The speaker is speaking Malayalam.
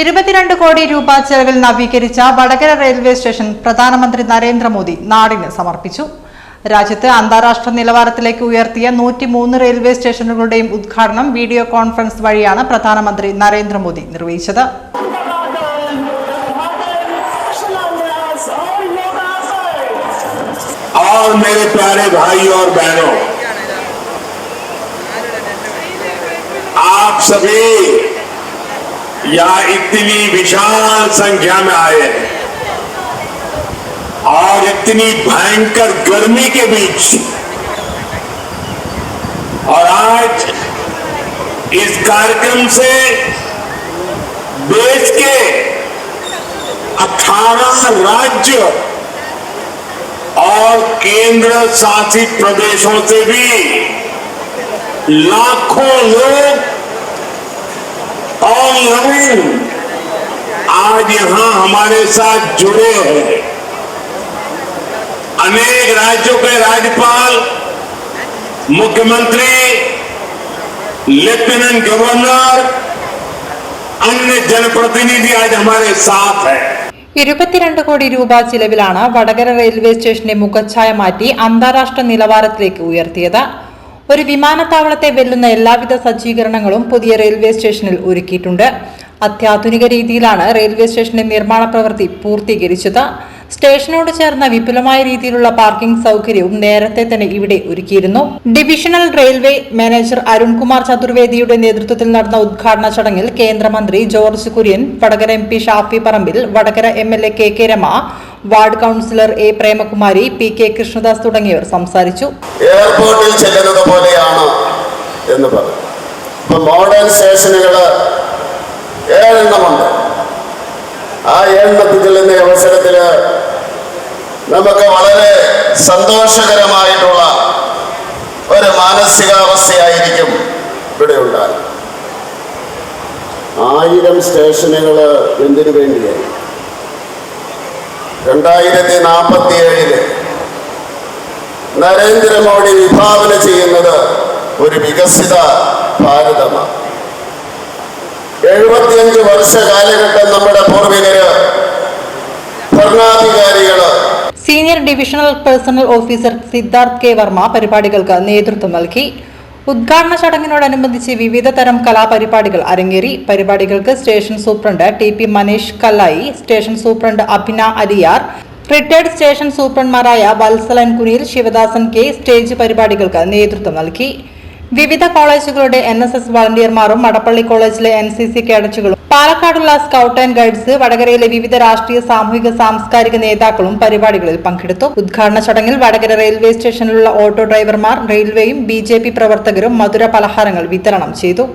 ഇരുപത്തിരണ്ട് കോടി രൂപ ചെലവിൽ നവീകരിച്ച വടകര റെയിൽവേ സ്റ്റേഷൻ പ്രധാനമന്ത്രി നരേന്ദ്രമോദി നാടിന് സമർപ്പിച്ചു രാജ്യത്ത് അന്താരാഷ്ട്ര നിലവാരത്തിലേക്ക് ഉയർത്തിയ നൂറ്റിമൂന്ന് റെയിൽവേ സ്റ്റേഷനുകളുടെയും ഉദ്ഘാടനം വീഡിയോ കോൺഫറൻസ് വഴിയാണ് പ്രധാനമന്ത്രി നരേന്ദ്രമോദി നിർവഹിച്ചത് शिलान्यास और लोकार्पण और मेरे प्यारे भाई और बहनों आप सभी यहाँ इतनी विशाल संख्या में आए हैं। और इतनी भयंकर गर्मी के बीच। और आज इस कार्यक्रम से देश के 18 राज्य और केंद्र शासित प्रदेशों से भी लाखों लोग ऑनलाइन आज यहां हमारे साथ जुड़े हैं अनेक राज्यों के राज्यपाल मुख्यमंत्री लेफ्टिनेंट गवर्नर अन्य जनप्रतिनिधि आज हमारे साथ हैं ഇരുപത്തിരണ്ട് കോടി രൂപ ചിലവിലാണ് വടകര റെയിൽവേ സ്റ്റേഷന്റെ മുഖച്ഛായ മാറ്റി അന്താരാഷ്ട്ര നിലവാരത്തിലേക്ക് ഉയർത്തിയത് ഒരു വിമാനത്താവളത്തെ വെല്ലുന്ന എല്ലാവിധ സജ്ജീകരണങ്ങളും പുതിയ റെയിൽവേ സ്റ്റേഷനിൽ ഒരുക്കിയിട്ടുണ്ട്. അത്യാധുനിക രീതിയിലാണ് റെയിൽവേ സ്റ്റേഷന്റെ നിർമ്മാണ പ്രവൃത്തി പൂർത്തീകരിച്ചത്. സ്റ്റേഷനോട് ചേർന്ന വിപുലമായ രീതിയിലുള്ള പാർക്കിംഗ് സൗകര്യവും നേരത്തെ തന്നെ ഇവിടെ ഒരുക്കിയിരുന്നു. ഡിവിഷണൽ റെയിൽവേ മാനേജർ അരുൺകുമാർ ചതുർവേദിയുടെ നേതൃത്വത്തിൽ നടന്ന ഉദ്ഘാടന ചടങ്ങിൽ കേന്ദ്രമന്ത്രി George Kurian Vadakara M P Shafi Parambil Vadakara M L A K K Rema ward councillor A Premakumari P K Krishnadas തുടങ്ങിയവർ സംസാരിച്ചു. എയർപോർട്ടിൽ ചെല്ലുന്നത് എന്ന് പറഞ്ഞു. ഇപ്പൊ മോഡേൺ സ്റ്റേഷനുകൾ ഏഴെണ്ണമുണ്ട്. ആ ഏഴെണ്ണത്തിൽ ചെല്ലുന്ന അവസരത്തിൽ നമുക്ക് വളരെ സന്തോഷകരമായിട്ടുള്ള ഒരു മാനസികാവസ്ഥയായിരിക്കും ഇവിടെ ഉണ്ടാകും ആയിരം സ്റ്റേഷനുകൾ എന്തിനു വേണ്ടിയായി? രണ്ടായിരത്തി നാൽപ്പത്തി ഏഴിൽ നരേന്ദ്രമോദി വിഭാവന ചെയ്യുന്നത് ഒരു വികസിത ഭാരതമാണ് എഴുപത്തിയഞ്ച് വർഷ കാലഘട്ടം നമ്മുടെ പൂർവികര് ഭരണാധികാരികൾ. Senior divisional personnel officer Siddharth K Varma പരിപാടികൾക്ക് നേതൃത്വം നൽകി. ഉദ്ഘാടന ചടങ്ങിനോടനുബന്ധിച്ച് വിവിധ തരം കലാപരിപാടികൾ അരങ്ങേറി. പരിപാടികൾക്ക് station superintendent T P Manish Kallayi station superintendent Abhina Ariyar retired station സൂപ്രണ്ട്മാരായ Valsalan Kuniyil Sivadasan K stage പരിപാടികൾക്ക് നേതൃത്വം നൽകി. വിവിധ കോളേജുകളുടെ എൻ എസ് എസ് വളണ്ടിയർമാരും മടപ്പള്ളി കോളേജിലെ എൻ സി സി കേഡറ്റുകളും പാലക്കാടുള്ള സ്കൌട്ട് ആൻഡ് ഗൈഡ്സ് വടകരയിലെ വിവിധ രാഷ്ട്രീയ സാമൂഹിക സാംസ്കാരിക നേതാക്കളും പരിപാടികളിൽ പങ്കെടുത്തു. ഉദ്ഘാടന ചടങ്ങിൽ വടകര റെയിൽവേ സ്റ്റേഷനിലുള്ള ഓട്ടോ ഡ്രൈവർമാർ റെയിൽവേയും ബി പ്രവർത്തകരും മധുര പലഹാരങ്ങൾ വിതരണം ചെയ്തു.